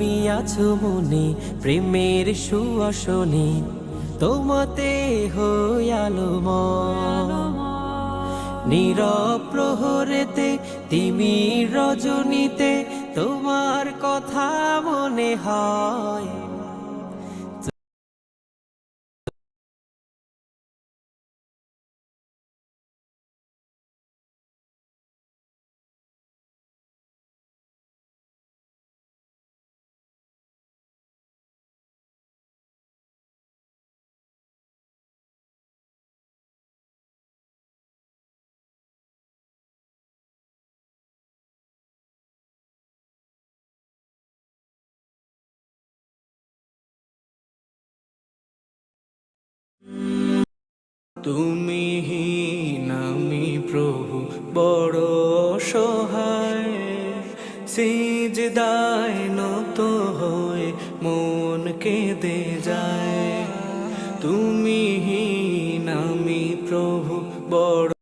তুমি আছো মনে প্রেমের সুয়াসনে, তোমাতে হইয়ালো নীরব প্রহরেতে তিমি রজনীতে, তোমার কথা মনে হয়। তুমি নামি প্রভু, বড় সহায়। সিজদায় নত হয়ে মন কেঁদে যায়। তুমি নামি প্রভু, বড়